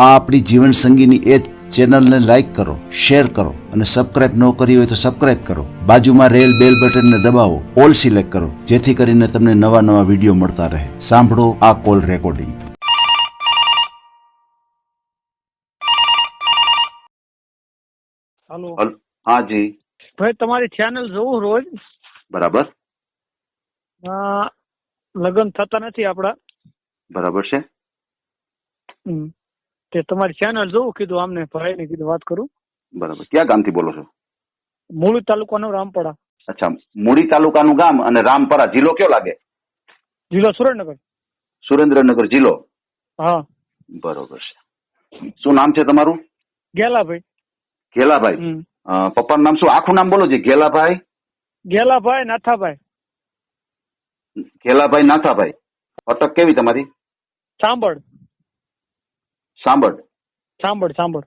આ આપણી જીવન સંગીની એ ચેનલને લાઈક કરો શેર કરો અને સબસ્ક્રાઇબ ન કરી હોય તો સબસ્ક્રાઇબ કરો. બાજુમાં રેલ બેલ બટનને દબાવો ઓલ સિલેક્ટ કરો જેથી કરીને તમને નવા નવા વીડિયો મળતા રહે. સાંભળો આ કોલ રેકોર્ડિંગ હેલો હા જી. ભાઈ તમારી ચેનલ જોઉં રોજ? બરાબર. લગ્ન થતા નથી આપડા? બરાબર છે. તે તમારી ચેનલ જોઉં કીધું આમને ભાઈને કીધું વાત કરું? બરાબર. ક્યાં ગામથી બોલો છો? મૂળી તાલુકાનો રામપડા અચ્છા મૂળી તાલુકાનું ગામ અને રામપરા. જિલ્લો કયો લાગે? જિલ્લો સુરેન્દ્રનગર. સુરેન્દ્રનગર જિલ્લો? હા. બરોબર છે. શું નામ છે તમારું? ગેલાભાઈ. ગેલાભાઈ. પપ્પાનું નામ શું? આખું નામ બોલો છે ગેલાભાઈ? ગેલાભાઈ નાથાભાઈ. ગેલાભાઈ નાથાભાઈ. અટક કેવી તમારી? સાંભળ. સાંભળ. સાંભળ સાંભળ.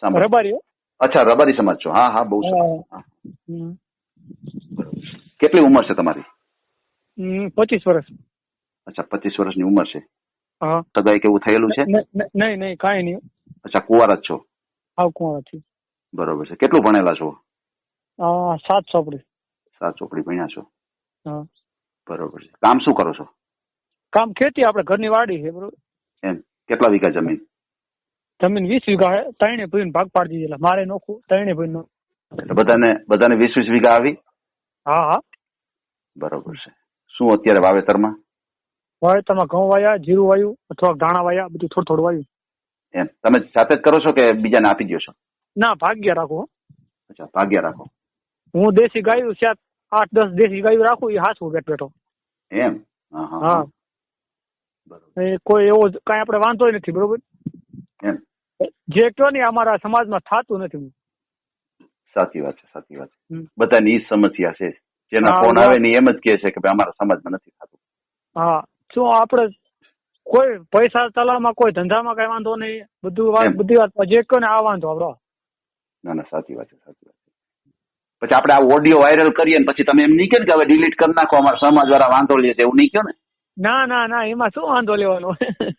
સાંભળ. રબારી અચ્છા રબારી સમાજ છો. હા હા બહુ. કેટલી ઉંમર છે તમારી? પચીસ વર્ષ. અચ્છા પચીસ વર્ષની ઉંમર છે. સગાઈ કેવું થયેલું છે? નહીં નહીં કાંઈ નહીં. અચ્છા કુંવારા જ છો? હા કુંવારા છું. બરોબર છે. કેટલું ભણેલા છો? સાત ચોપડી. સાત ચોપડી ભણ્યા છો. હા. બરોબર છે. કામ શું કરો છો? કામ ખેતી આપણે ઘરની વાડી છે બરોબર. એમ. કેટલા વીઘા જમીન? જમીન વીસ વીઘા ત્રણે ભાઈને ભાગ પાડી દીધેલા. મારે નોખું ત્રણે ભાઈ નો એટલે બધાને બધાને વીસ વીસ વીઘા આવી? હા હા. બરોબર છે. શું અત્યારે વાવેતરમાં? વાવેતરમાં ઘઉં વાયા જીરું વાયું અથવા ધાણા વાયા બધું થોડું થોડું વાયું. એમ. તમે સાથે જ કરો છો કે બીજાને આપી દો છો? ના ભાગ્ય રાખો. અચ્છા ભાગ્યા રાખો. હું દેશી ગાયું સાત આઠ દસ દેશી ગાયું રાખું એ હાસવું બેઠ બેઠો. એમ? હા હા કોઈ એવો કઈ કાંઈ આપણે વાંધો નથી બરોબર? એમ. જે કયો ને અમારા સમાજમાં થતું નથી. સાચી વાત છે સાચી વાત છે. બધાની ઈ સમસ્યા છે. જેના ફોન આવે ને એમ જ કહે છે કે ભાઈ અમારા સમાજમાં નથી થતું. હા શું આપણે કોઈ પૈસા ચલાવવામાં કોઈ ધંધામાં કઈ વાંધો નહીં. બધું વાત બધી વાત જે કયો ને આ વાંધો આપડો ના ના સાચી વાત છે સાચી વાત છે. પછી આપણે આ ઓડિયો વાયરલ કરીએ ને પછી તમે એમ નહીં કે હવે ડિલીટ કરી નાખો અમારા સમાજ વાળા વાંધો લે છે એવું નહીં કહો ને. ના ના ના એમાં શું વાંધો લેવાનો?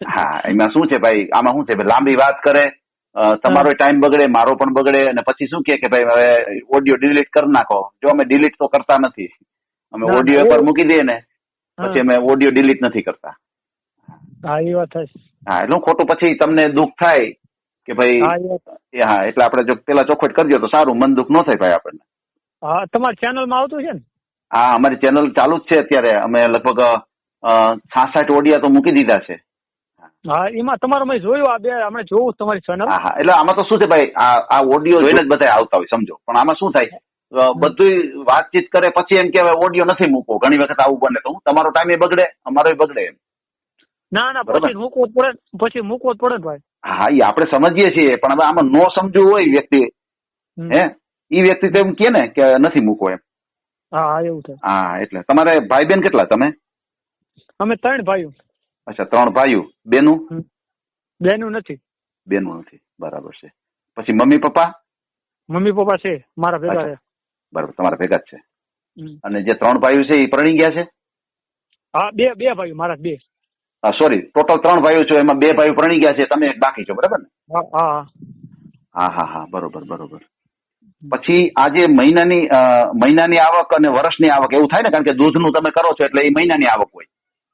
હા એમાં શું છે ભાઈ? આમાં શું છે? લાંબી વાત કરે તમારો ટાઈમ બગડે મારો પણ બગડે અને પછી શું કે ભાઈ હવે ઓડિયો ડિલીટ કરી નાખો. જો અમે ડિલીટ તો કરતા નથી. અમે ઓડિયો પર મૂકી દઈએ ને પછી અમે ઓડિયો ડિલીટ નથી કરતા. હા એ વાત હા એટલે ખોટું પછી તમને દુઃખ થાય કે ભાઈ હા એ હા એટલે આપણે જો પેલા ચોખવટ કરી દો તો સારું મન દુઃખ ન થાય ભાઈ આપણને. હા તમારી ચેનલમાં આવતું છે ને? હા અમારી ચેનલ ચાલુ જ છે અત્યારે. અમે લગભગ છાસઠ ઓડિયા તો મૂકી દીધા છે. હા એમાં તમારો મેં જોયું આ બે આપણે જોવું તમારી ચેનલ હા એટલે આમાં તો શું છે ભાઈ આ ઓડિયો જોઈને જ બધા આવતા હોય સમજો. પણ આમાં શું થાય? બધું વાતચીત કરે પછી એમ કે ઓડિયો નથી મૂકવો. ઘણી વખત આવું બને તો હું તમારો ટાઈમ બગડે અમારો બગડે એમ. ના ના બરાબર. પછી મૂકવો જ પડે પછી મૂકવો જ પડે ભાઈ. હા એ આપણે સમજીએ છીએ પણ હવે આમાં નો સમજવું હોય વ્યક્તિ. હે? ઈ વ્યક્તિ તો એમ કે ને કે નથી મૂકવો એમ. હા હા એવું છે હા એટલે તમારે ભાઈ બેન કેટલા? તમે? અમે ત્રણ ભાઈઓ. અચ્છા ત્રણ ભાઈઓ. બેનું? બેનું નથી. બેનું નથી. બરાબર છે. પછી મમ્મી પપ્પા? મમ્મી પપ્પા છે મારા ભેગા છે. બરાબર તમારા ભેગા જ છે. અને જે ત્રણ ભાઈઓ છે એ પરણી ગયા છે? હા બે બે ભાઈઓ મારા બે. સોરી ટોટલ ત્રણ ભાઈઓ છો એમાં બે ભાઈઓ પરણી ગયા છે તમે એક બાકી છો બરાબર ને? હા હા. હા હા હા બરોબર બરોબર. પછી આજે મહિનાની મહિનાની આવક અને વર્ષની આવક એવું થાય ને? કારણ કે દૂધનું તમે કરો છો એટલે એ મહિનાની આવક હોય. હા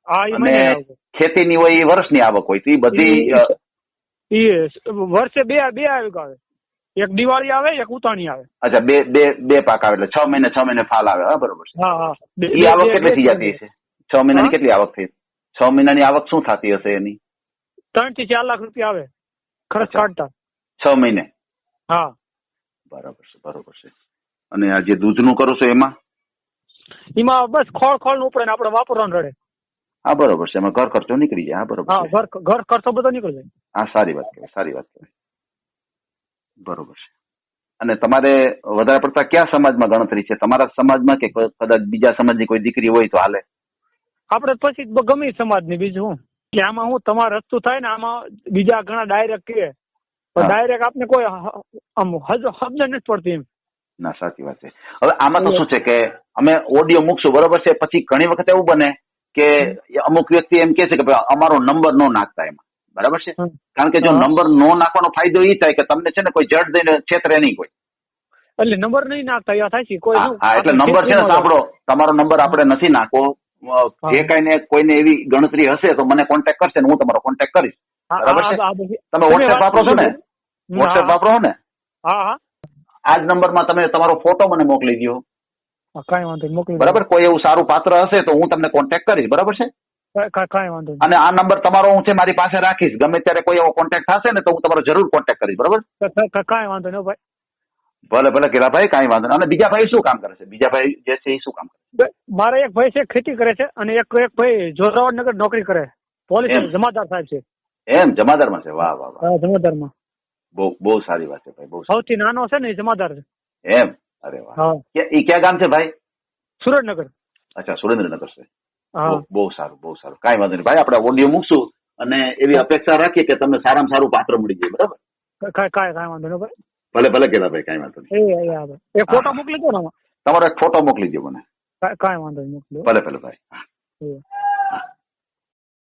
અને ખેતીની હોય એ વર્ષની આવક હોય તો એ બધી વર્ષે બે બે આવક આવે. એક દિવાળી આવે એક ઉતાણી આવે. અચ્છા બે બે બે પાક આવે એટલે છ મહિને છ મહિને ફાલ આવે હા બરોબર છે. એ આવક કેટલી થઈ જતી હશે? છ મહિનાની કેટલી આવક થઈ? છ મહિનાની આવક શું થતી હશે એની? ત્રણથી ચાર લાખ રૂપિયા આવે ખર્ચ કાઢતા. છ મહિને? હા. બરાબર છે બરોબર છે. અને આ જે દૂધનું કરો છો એમાં? એમાં બસ ખોળ ખોળનું ઉપડે ને આપણે વાપરવાનું રડે હા બરોબર છે. એમાં ઘર ખર્ચો નીકળી જાય. હા બરોબર હા ઘર ઘર ખર્ચો બધો નીકળી જાય. હા સારી વાત કહેવાય સારી વાત કહેવાય. બરોબર છે. અને તમારે વધારે પડતા કયા સમાજમાં ગણતરી છે? તમારા સમાજમાં કે કદાચ બીજા સમાજની કોઈ દીકરી હોય તો હાલે? આપણે પછી ગમે સમાજની બીજું હું. કે આમાં હું તમારે રસ્તું થાય ને આમાં બીજા ઘણા ડાયરેક્ટ કે. ડાયરેક્ટ આપને કોઈ આમ હજ નથી પડતી એમ. ના સાચી વાત છે. હવે આમાં તો શું છે કે અમે ઓડિયો મૂકશું બરોબર છે? પછી ઘણી વખત એવું બને કે અમુક વ્યક્તિ એમ કે છે કે ભાઈ અમારો નંબર નો નાખતા એમાં. બરાબર છે? કારણ કે જો નંબર નો નાખવાનો ફાયદો એ થાય કે તમને છે ને કોઈ જડ દઈને છેતરે નહીં કોઈ. એટલે નંબર નહીં નાખતા યા થાય છે. કોઈ હા એટલે નંબર છે ને સાંભળો. તમારો નંબર આપણે નથી હા. જે કઈ ને કોઈને એવી ગણતરી હશે તો મને કોન્ટેક્ટ કરશે ને હું તમારો કોન્ટેક્ટ કરીશ. બરાબર છે? તમે વોટ્સએપ વાપરો છો ને? વોટ્સએપ વાપરો છો ને? હા જ નંબરમાં તમે તમારો ફોટો મને મોકલી દો કાંઈ વાંધો નહીં મોકલી બરાબર? કોઈ એવું સારું પાત્ર હશે તો હું તમને કોન્ટેક્ટ કરીશ બરાબર છે? કાંઈ- વાંધો અને આ નંબર તમારો હું છે મારી પાસે રાખીશ. ગમે ત્યારે કોઈ એવો કોન્ટેક્ટ થશે ને તો હું તમારો જરૂર કોન્ટેક્ટ કરીશ બરાબર? કાંઈ વાંધો નહીં ભાઈ. ભલે ભલે કેલાભાઈ કાંઈ વાંધો નહીં. અને બીજા ભાઈ શું કામ કરે છે? બીજા ભાઈ જે છે એ શું કામ કરે મારા મારે એક ભાઈ છે ખેતી કરે છે અને એક એક ભાઈ જોરાવર નગર નોકરી કરે. પોલીસ. જમાદાર સાહેબ છે. એમ? જમાદારમાં છે? વાહ વાહ વાહ. જમાદારમાં. બહુ બહુ સારી વાત છે ભાઈ બહુ સૌથી નાનો છે ને જમાદાર છે. એમ? અરે વાહ. એ ક્યાં ગામ છે ભાઈ? સુરેન્દ્રનગર. અચ્છા સુરેન્દ્રનગર છે. બહુ- સારું બહુ સારું. કાંઈ વાંધો નહીં. ભાઈ આપણે ઓડિયો મૂકશું અને એવી અપેક્ષા રાખીએ કે તમને સારામાં સારું પાત્ર મળી જાય બરાબર? કાંઈ વાંધો નહીં ભાઈ. ભલે ભલે કેલાભાઈ કાંઈ વાંધો નહીં. એ ભાઈ ફોટો. મોકલી દો ને તમારો એક ફોટો મોકલી દો મને. કાંઈ- વાંધો નહીં ભલે ભલે ભાઈ.